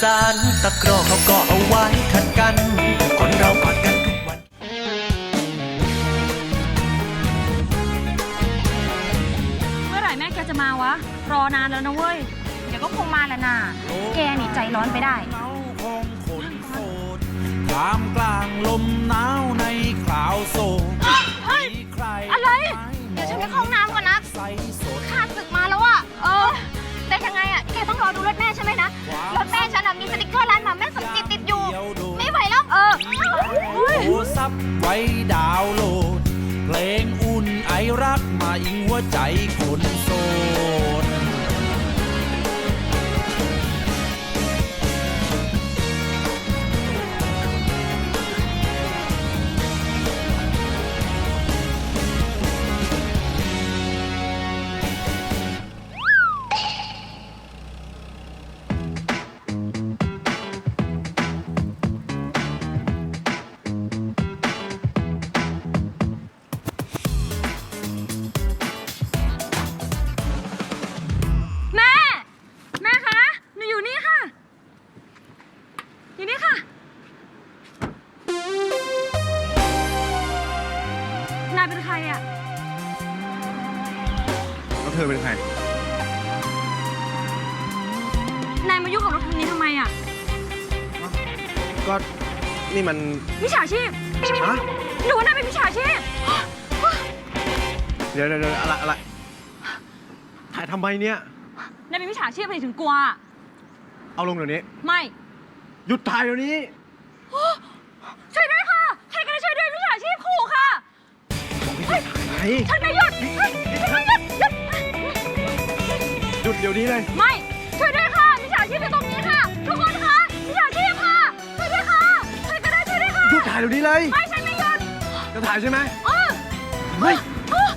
สานตะกร้อเขาก็เอาไว้ขัดกัน คนเรากอดกันทุกวัน เมื่อไหร่แม่แกจะมาวะ รอนานแล้วนะเว้ย เดี๋ยวก็คงมาแหล้วน่ะแกนี่ใจร้อนไปได้หนาวของคนโสดท่ามกลางลมหนาวในคราวโศกเฮ้ย มีใครอะไรหเดี๋ยวฉันไปเข้าห้องน้ำก่อนนะ ใสส โทรศัพไว้ดาวน์โหลด เพลงอุ่นไอรักมาอิงหัวใจคนายเป็นใครอะ แล้วเธอเป็นใคร นายมายุ่งกับรถคันนี้ทำไมอะก็นี่มันมิจฉาชีพฮะหรือว่านายเป็นมิจฉาชีพ เดี๋ยวเดี๋ยวเดี๋ยวอะไรอะไรถ่ายทำไมเนี่ย นายเป็นมิจฉาชีพเลยถึงกลัวเอาลงเดี๋ยวนี้ ไม่ หยุดถ่ายเดี๋ยวนี้ช่ ฉันไม่หยุดเฮ้ยฉันไม่หยุดหยุด หยุดเดี๋ยวนี้เลย ไม่ ช่วยด้วยค่ะมิจฉาชีพอยู่ตรงนี้ค่ะ ทุกคนคะมิจฉาชีพค่ะช่วยด้วยค่ะใครก็ได้ช่วยด้วยค่ะ หยุดถ่ายเดี๋ยวนี้เลย ไม่ฉันไม่หยุดจะถ่ายใช่ไหมเออเฮ้ยเออ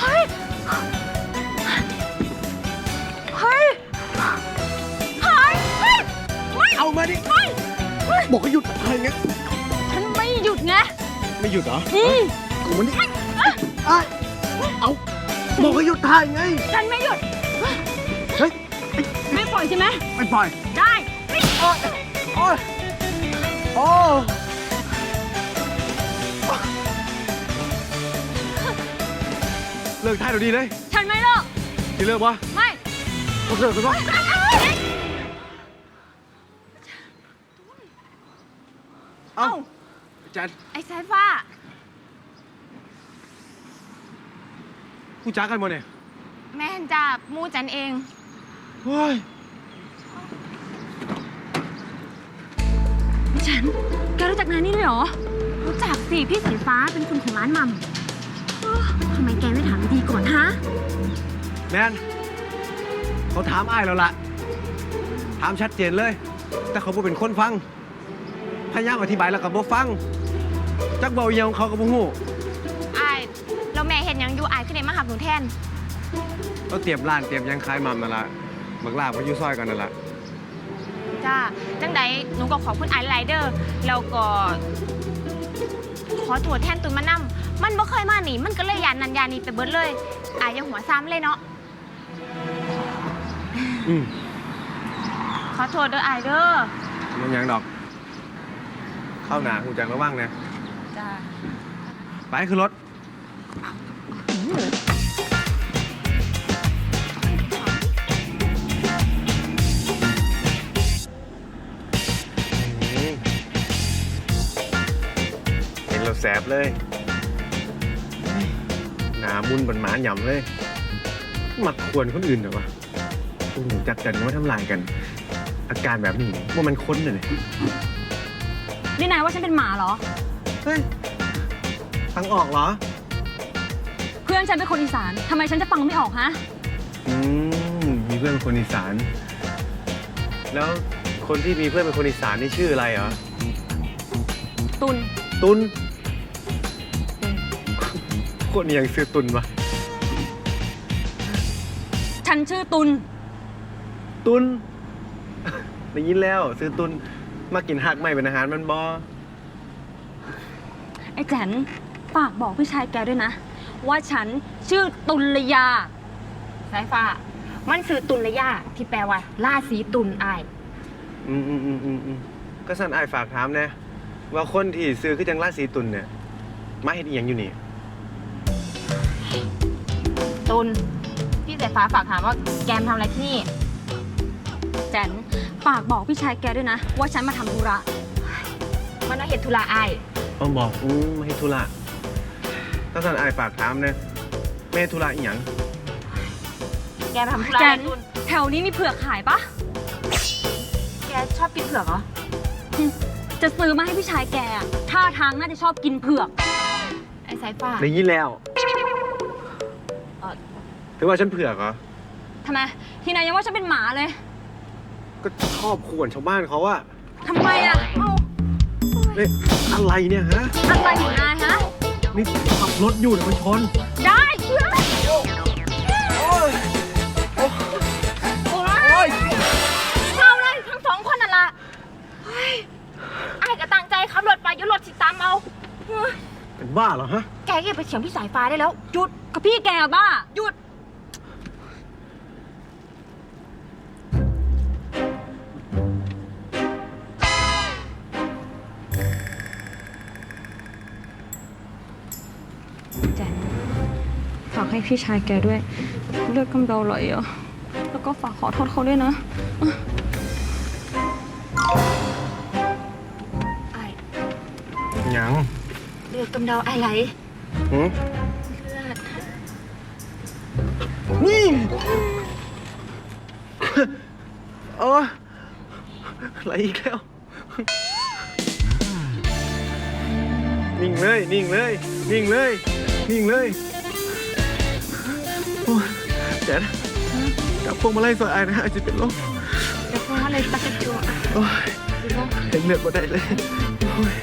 เฮ้ย เฮ้ย หาย เฮ้ย ไม่ เอามาดิ ไม่เฮ้ยบอกให้หยุด ไม่หยุดเหรออืมเอามันดิเอ้ยเอาบอกให้หยุดถ่ายไง ฉันไม่หยุด เฮ้ย ไม่ปล่อยใช่ไหม ไม่ปล่อย ได้ไม่โอ้ยโอ้ยโอ้เลิกถ่ายเดี๋ยวนี้เลยฉันไม่เลิก ที่เลิกวะไม่ ผมเลิกกันวะเอ้าอา จันไอ้สายฟ้า ผู้จ้ากันหมดเนี่ยแม่นจ้ามูจันเองเฮ้ยฉัน แกรู้จักนายนี่ด้วยเหรอ รู้จักสิ พี่สายฟ้าเป็นคนของร้านหมัมเอ้อทำไมแกไม่ถามดีๆก่อนฮะ แมนเขาถามอ้ายแล้วล่ะ ถามชัดเจนเลย แต่เขาบ่เป็นคนฟัง พยายามอธิบายแล้วก็บ่ฟัง จักเบาเอียงของเขาก็บ่ฮู้อายแล้วแม่เห็นหยังอยู่อายขึ้นในมาหับหนูแทนเราเตรียมร้านเตรียมหยังขายมัมนั่นล่ะบักลาบ่อยู่ซอยกันนั่นล่ะจ้าจังใดหนูก็ขอบคุณไอซ์ไลเดอร์แล้วก็ ขอโทษแทนตุนมานำมันบ่เคยมาหนีมันก็เลยยานนันยานีไปเบิดเลยอายยังหัวซ้ำเลยเนาะอืมขอโทษเด้อไอายเด้อ มันหยังดอก เข้าหนาหูจักระวังนะ จ้าไปขึ้นรถ เห็นเราแสบเลย หนามุนบันหมาหย่ำเลยหมักควรคนอื่นเหรอวะโอ้โหจักกันว่าทำลายกัน อาการแบบนี้ว่ามันค้นเลยนี่นายว่าฉันเป็นหมาเหรอ เฮ้ย ฟังออกเหรอ เพื่อนฉันเป็นคนอีสานทำไมฉันจะฟังไม่ออกฮะ อืม มีเพื่อนเป็นคนอีสาน แล้วคนที่มีเพื่อนเป็นคนอีสานนี่ชื่ออะไรเหรอ ตุนตุนคนนี้ยังซื้อตุนวะฉันชื่อตุน ตุนได้ยินแล้ว ซื้อตุนมากินหักไม่เป็นอาหารมันบอไอ้แจน ฝากบอกพี่ชายแกด้วยนะ ว่าฉันชื่อตุลยา สายฟ้า มันคือตุลยาที่แปลว่าราศีตุลอาย อืมอืมอืมอืมอืมก็สั่นอายฝากถามแนะว่าคนที่ซื้อคือจังราศีตุลเนี่ยมาเห็นอีหยังอยู่นี่ ตุลพี่สายฟ้าฝากถามว่าแกมทำอะไรที่นี่ แจนฝากบอกพี่ชายแกด้วยนะ ว่าฉันมาทำธุระ มันน่าเห็นธุระอาย ต้องบอกอืมมาให้ธุระ ถ้าสั่นอายฝากถามเนี่ยแม่ธุระอีหยังแกมาทำธุระแจอะไรนตุลแถวนี้มีเผือกขายปะแกชอบกินเผือกเหรอ จะซื้อมาให้พี่ชายแกอะท่าทางน่าจะชอบกินเผือก ไอ้สายฟ้าได้ยินแล้วเอ่อถือว่าฉันเผือกเหรอ ทำไม ทีนายยังว่าฉันเป็นหมาเลย ก็ชอบขวนชาวบ้านเขาอะทำไมอะเอ้าเอ๊ะอะไรเนี่ยฮะ อะไรของนายฮะ นี่ขับรถอยู่เนี่ยมันชน ได้เพื่อนโอ้ยโอ้ยเอาเลยทั้งสองคนนั่นละเฮ้ยไอ้ายก็ตั้งใจขับรถไปอยุรถสิตามเอาเฮ้ยเป็นบ้าเหรอฮะ แกอย่าไปเถียงพี่สายฟ้าได้แล้ว หยุดกับพี่แกอะบ้า หยุด แจนฝากให้พี่ชายแกด้วย เลือดกำเดาไหลอะแล้วก็ฝากขอโทษเขาด้วยนะไอ้ยังเลือดกำเดาไอ้ไหลหืมเลือดนี่โอ้ยอะไรอีกแล้ว นิ่งเลย นิ่งเลย นิ่งเลย นิ่งเลยโอ้ยเดี๋ยวนะจับพวงมาไล่สายนะอาจจะเป็นลมเดี๋ยวพวกมันเลยตะกระจัวโอ้ยดูว่าเห็นเลือดมาได้เลยโอ้ย